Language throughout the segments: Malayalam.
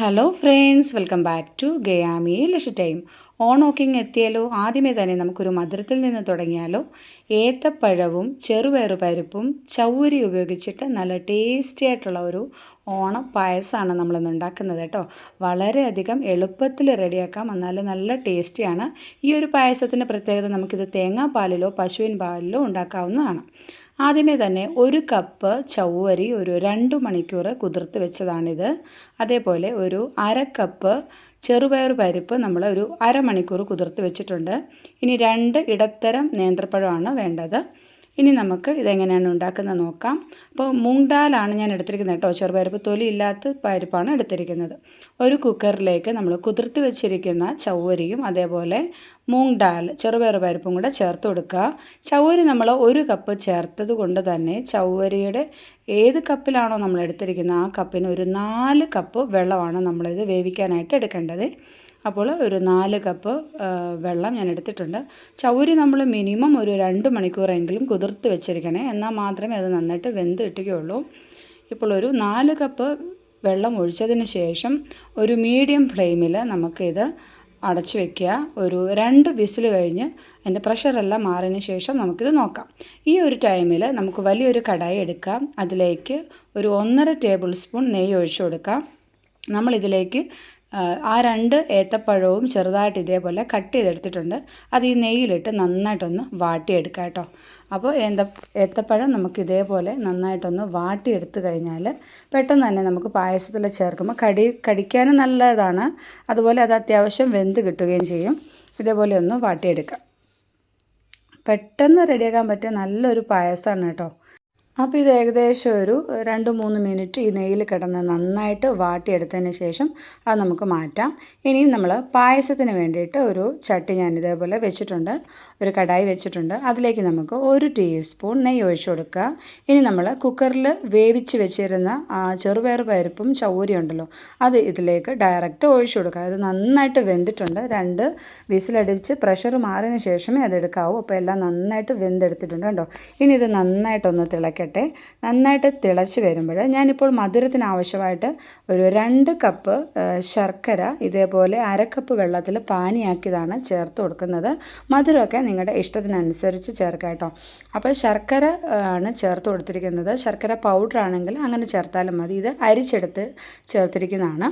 hello friends welcome back to ഗയാമി Lush time ഓണോക്കിങ് എത്തിയാലോ? ആദ്യമേ തന്നെ നമുക്കൊരു മധുരത്തിൽ നിന്ന് തുടങ്ങിയാലോ? ഏത്തപ്പഴവും ചെറുപയറു പരിപ്പും ചൗരി ഉപയോഗിച്ചിട്ട് നല്ല ടേസ്റ്റി ആയിട്ടുള്ള ഒരു ഓണ പായസമാണ് നമ്മളിന്ന് ഉണ്ടാക്കുന്നത് കേട്ടോ. വളരെയധികം എളുപ്പത്തിൽ റെഡിയാക്കാം. എന്നാൽ നല്ല ടേസ്റ്റിയാണ് ഈ ഒരു പായസത്തിന്റെ പ്രത്യേകത നമുക്കിത് തേങ്ങാപ്പാലിലോ പശുവിൻ പാലിലോ ഉണ്ടാക്കാവുന്നതാണ്. ആദ്യമേ തന്നെ ഒരു കപ്പ് ചവ്വരി ഒരു രണ്ട് മണിക്കൂർ കുതിർത്ത് വെച്ചതാണിത്. അതേപോലെ ഒരു അര കപ്പ് ചെറുപയർ പരിപ്പ് നമ്മൾ ഒരു അരമണിക്കൂർ കുതിർത്ത് വെച്ചിട്ടുണ്ട്. ഇനി രണ്ട് ഇടത്തരം നേന്ത്രപ്പഴമാണ് വേണ്ടത്. ഇനി നമുക്ക് ഇതെങ്ങനെയാണ് ഉണ്ടാക്കുന്നത് നോക്കാം. അപ്പോൾ മൂങ് ഡാലാണ് ഞാൻ എടുത്തിരിക്കുന്നത് കേട്ടോ. ചെറുപരിപ്പ് തൊലി ഇല്ലാത്ത പരിപ്പാണ് എടുത്തിരിക്കുന്നത്. ഒരു കുക്കറിലേക്ക് നമ്മൾ കുതിർത്ത് വെച്ചിരിക്കുന്ന ചവ്വരിയും അതേപോലെ മൂങ് ഡാൽ ചെറുപയർ പരിപ്പും കൂടെ ചേർത്ത് കൊടുക്കുക. ചവ്വരി നമ്മൾ ഒരു കപ്പ് ചേർത്തത് കൊണ്ട് തന്നെ ചവ്വരിയുടെ ഏത് കപ്പിലാണോ നമ്മൾ എടുത്തിരിക്കുന്നത് ആ കപ്പിന് ഒരു നാല് കപ്പ് വെള്ളമാണ് നമ്മളിത് വേവിക്കാനായിട്ട് എടുക്കേണ്ടത്. അപ്പോൾ ഒരു നാല് കപ്പ് വെള്ളം ഞാൻ എടുത്തിട്ടുണ്ട്. ചൗരി നമ്മൾ മിനിമം ഒരു രണ്ട് മണിക്കൂറെങ്കിലും കുതിർത്ത് വെച്ചിരിക്കണേ. എന്നാൽ മാത്രമേ അത് നന്നായിട്ട് വെന്ത് കിട്ടുകയുള്ളൂ. ഇപ്പോൾ ഒരു നാല് കപ്പ് വെള്ളം ഒഴിച്ചതിന് ശേഷം ഒരു മീഡിയം ഫ്ലെയിമിൽ നമുക്കിത് അടച്ചു വെക്കുക. ഒരു രണ്ട് വിസിൽ കഴിഞ്ഞ് അതിന്റെ പ്രഷറെല്ലാം മാറിയതിന് ശേഷം നമുക്കിത് നോക്കാം. ഈ ഒരു ടൈമിൽ നമുക്ക് വലിയൊരു കടായി എടുക്കാം. അതിലേക്ക് ഒരു ഒന്നര ടേബിൾ സ്പൂൺ നെയ്യ് ഒഴിച്ചു കൊടുക്കാം. നമ്മളിതിലേക്ക് ആ രണ്ട് ഏത്തപ്പഴവും ചെറുതായിട്ട് ഇതേപോലെ കട്ട് ചെയ്തെടുത്തിട്ടുണ്ട്. അത് ഈ നെയ്യിലിട്ട് നന്നായിട്ടൊന്ന് വാട്ടിയെടുക്കാം കേട്ടോ. അപ്പോൾ എന്താ ഏത്തപ്പഴം നമുക്ക് ഇതേപോലെ നന്നായിട്ടൊന്ന് വാട്ടിയെടുത്ത് കഴിഞ്ഞാൽ പെട്ടെന്ന് തന്നെ നമുക്ക് പായസത്തിൽ ചേർക്കുമ്പോൾ കടി കടിക്കാനും നല്ലതാണ്. അതുപോലെ അത് അത്യാവശ്യം വെന്ത് കിട്ടുകയും ചെയ്യും. ഇതേപോലെ ഒന്ന് വാട്ടിയെടുക്കാം. പെട്ടെന്ന് റെഡിയാക്കാൻ പറ്റിയ നല്ലൊരു പായസമാണ് കേട്ടോ. അപ്പോൾ ഇത് ഏകദേശം ഒരു രണ്ട് മൂന്ന് മിനിറ്റ് ഈ നെയ്യിൽ കിടന്ന് നന്നായിട്ട് വാട്ടിയെടുത്തതിന് ശേഷം അത് നമുക്ക് മാറ്റാം. ഇനിയും നമ്മൾ പായസത്തിന് വേണ്ടിയിട്ട് ഒരു ചട്ടി ഞാൻ ഇതേപോലെ വെച്ചിട്ടുണ്ട്. ഒരു കടായി വെച്ചിട്ടുണ്ട്. അതിലേക്ക് നമുക്ക് ഒരു ടീസ്പൂൺ നെയ്യ് ഒഴിച്ചു കൊടുക്കുക. ഇനി നമ്മൾ കുക്കറിൽ വേവിച്ച് വെച്ചിരുന്ന ചെറുപയർ പരിപ്പും ചൗരി ഉണ്ടല്ലോ അത് ഇതിലേക്ക് ഡയറക്റ്റ് ഒഴിച്ചു കൊടുക്കുക. അത് നന്നായിട്ട് വെന്തിട്ടുണ്ട്. രണ്ട് വിസിലടിച്ച് പ്രഷർ മാറിയതിന് ശേഷമേ അത് എടുക്കാവൂ. അപ്പോൾ എല്ലാം നന്നായിട്ട് വെന്തെടുത്തിട്ടുണ്ട് കേട്ടോ ഇനി ഇത് നന്നായിട്ടൊന്ന് തിളയ്ക്കട്ടെ നന്നായിട്ട് തിളച്ച് വരുമ്പോൾ ഞാനിപ്പോൾ മധുരത്തിന് ആവശ്യമായിട്ട് ഒരു രണ്ട് കപ്പ് ശർക്കര ഇതേപോലെ അരക്കപ്പ് വെള്ളത്തിൽ പാനിയാക്കിയതാണ് ചേർത്ത് കൊടുക്കുന്നത്. മധുരമൊക്കെ നിങ്ങളുടെ ഇഷ്ടത്തിനനുസരിച്ച് ചേർക്കാം കേട്ടോ. അപ്പോൾ ശർക്കര ആണ് ചേർത്ത് കൊടുത്തിരിക്കുന്നത്. ശർക്കര പൗഡർ ആണെങ്കിൽ അങ്ങനെ ചേർത്താലും മതി. ഇത് അരിച്ചെടുത്ത് ചേർത്തിരിക്കുന്നതാണ്.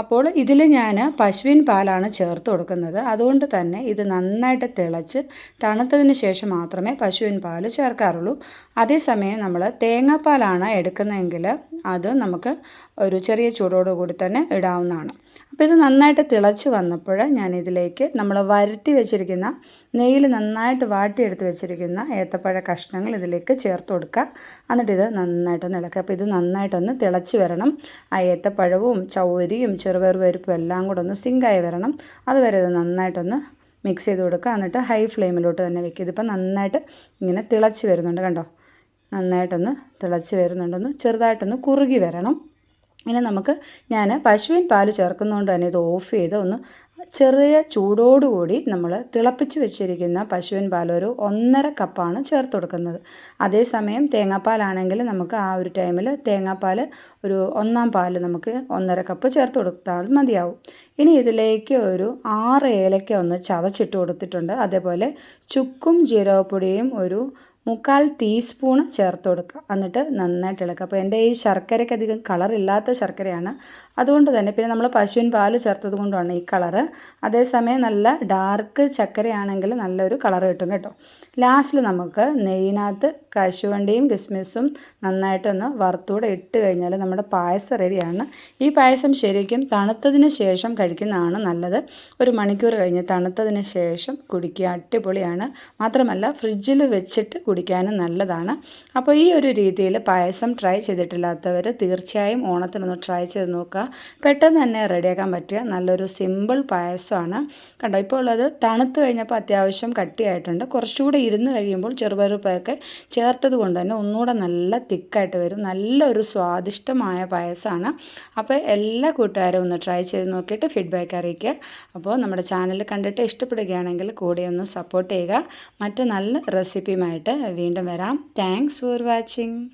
അപ്പോൾ ഇതിൽ ഞാൻ പശുവിൻ പാലാണ് ചേർത്ത് കൊടുക്കുന്നത്. അതുകൊണ്ട് തന്നെ ഇത് നന്നായിട്ട് തിളച്ച് തണുത്തതിന് ശേഷം മാത്രമേ പശുവിൻ പാൽ ചേർക്കാറുള്ളൂ. അതേസമയം നമ്മൾ തേങ്ങാപ്പാലാണ് എടുക്കുന്നതെങ്കിൽ അത് നമുക്ക് ഒരു ചെറിയ ചൂടോട് കൂടി തന്നെ ഇടാവുന്നതാണ്. അപ്പോൾ ഇത് നന്നായിട്ട് തിളച്ച് വന്നപ്പോൾ ഞാനിതിലേക്ക് നമ്മൾ വരട്ടി വെച്ചിരിക്കുന്ന നെയ്യിൽ നന്നായിട്ട് വാട്ടിയെടുത്ത് വെച്ചിരിക്കുന്ന ഏത്തപ്പഴ കഷ്ണങ്ങൾ ഇതിലേക്ക് ചേർത്ത് കൊടുക്കുക. എന്നിട്ട് ഇത് നന്നായിട്ടൊന്ന് ഇളക്കുക. അപ്പോൾ ഇത് നന്നായിട്ടൊന്ന് തിളച്ച് വരണം. ആ ഏത്തപ്പഴവും ചൗരിയും ചെറുപയർ പരിപ്പും എല്ലാം കൂടെ ഒന്ന് സിങ്കായി വരണം. അതുവരെ ഇത് നന്നായിട്ടൊന്ന് മിക്സ് ചെയ്ത് കൊടുക്കുക. എന്നിട്ട് ഹൈ ഫ്ലെയിമിലോട്ട് തന്നെ വെക്കുക. ഇതിപ്പോൾ നന്നായിട്ട് ഇങ്ങനെ തിളച്ച് വരുന്നുണ്ട് കണ്ടോ? നന്നായിട്ടൊന്ന് തിളച്ച് വരുന്നുണ്ടൊന്ന് ചെറുതായിട്ടൊന്ന് കുറുകി വരണം. ഇനി നമുക്ക് ഞാൻ പശുവിൻ പാൽ ചേർക്കുന്നതുകൊണ്ട് തന്നെ ഇത് ഓഫ് ചെയ്ത് ഒന്ന് ചെറിയ ചൂടോടുകൂടി നമ്മൾ തിളപ്പിച്ച് വെച്ചിരിക്കുന്ന പശുവിൻ പാൽ ഒരു ഒന്നര കപ്പാണ് ചേർത്ത് കൊടുക്കുന്നത്. അതേസമയം തേങ്ങാപ്പാലാണെങ്കിൽ നമുക്ക് ആ ഒരു ടൈമിൽ തേങ്ങാപ്പാൽ ഒരു ഒന്നാം പാൽ നമുക്ക് ഒന്നര കപ്പ് ചേർത്ത് കൊടുത്താൽ മതിയാവും. ഇനി ഇതിലേക്ക് ഒരു ആറ് ഏലക്ക ഒന്ന് ചതച്ചിട്ട് കൊടുത്തിട്ടുണ്ട്. അതേപോലെ ചുക്കും ജീരകപ്പൊടിയും ഒരു മുക്കാൽ ടീസ്പൂൺ ചേർത്ത് കൊടുക്കുക. എന്നിട്ട് നന്നായിട്ട് ഇളക്കുക. അപ്പോൾ എന്റെ ഈ ശർക്കരയ്ക്ക് അധികം കളറില്ലാത്ത ശർക്കരയാണ്. അതുകൊണ്ട് തന്നെ പിന്നെ നമ്മൾ പശുവിൻ പാൽ ചേർത്തത് കൊണ്ടാണ് ഈ കളറ് അതേസമയം നല്ല ഡാർക്ക് ചക്കരയാണെങ്കിൽ നല്ലൊരു കളർ കിട്ടും കേട്ടോ. ലാസ്റ്റിൽ നമുക്ക് നെയ്യിനകത്ത് കശുവണ്ടിയും കിസ്മിസും നന്നായിട്ടൊന്ന് വറുത്തൂടെ ഇട്ട് കഴിഞ്ഞാൽ നമ്മുടെ പായസം റെഡിയാണ് ഈ പായസം ശരിക്കും തണുത്തതിന് ശേഷം കഴിക്കുന്നതാണ് നല്ലത്. ഒരു മണിക്കൂർ കഴിഞ്ഞ് തണുത്തതിന് ശേഷം കുടിക്കുക അടിപൊളിയാണ്. മാത്രമല്ല ഫ്രിഡ്ജിൽ വെച്ചിട്ട് കുടിക്കാനും നല്ലതാണ്. അപ്പോൾ ഈ ഒരു രീതിയിൽ പായസം ട്രൈ ചെയ്തിട്ടില്ലാത്തവർ തീർച്ചയായും ഓണത്തിനൊന്ന് ട്രൈ ചെയ്ത് നോക്കുക. പെട്ടെന്ന് തന്നെ റെഡിയാക്കാൻ പറ്റിയ നല്ലൊരു സിമ്പിൾ പായസമാണ്. കണ്ടോ ഇപ്പോൾ ഉള്ളത് തണുത്ത് കഴിഞ്ഞപ്പോൾ അത്യാവശ്യം കട്ടിയായിട്ടുണ്ട്. കുറച്ചുകൂടെ ഇരുന്ന് കഴിയുമ്പോൾ ചെറുപരുപ്പൊക്കെ ചേർത്തത് കൊണ്ട് തന്നെ ഒന്നുകൂടെ നല്ല തിക്കായിട്ട് വരും. നല്ലൊരു സ്വാദിഷ്ടമായ പായസമാണ്. അപ്പോൾ എല്ലാ കൂട്ടുകാരും ഒന്ന് ട്രൈ ചെയ്ത് നോക്കിയിട്ട് ഫീഡ്ബാക്ക് അറിയിക്കുക. അപ്പോൾ നമ്മുടെ ചാനൽ കണ്ടിട്ട് ഇഷ്ടപ്പെടുകയാണെങ്കിൽ കൂടെ ഒന്ന് സപ്പോർട്ട് ചെയ്യുക. മറ്റ് നല്ല റെസിപ്പിയുമായിട്ട് வேண்டும் வராம். தேங்க்ஸ் ஃபார் வாட்சிங்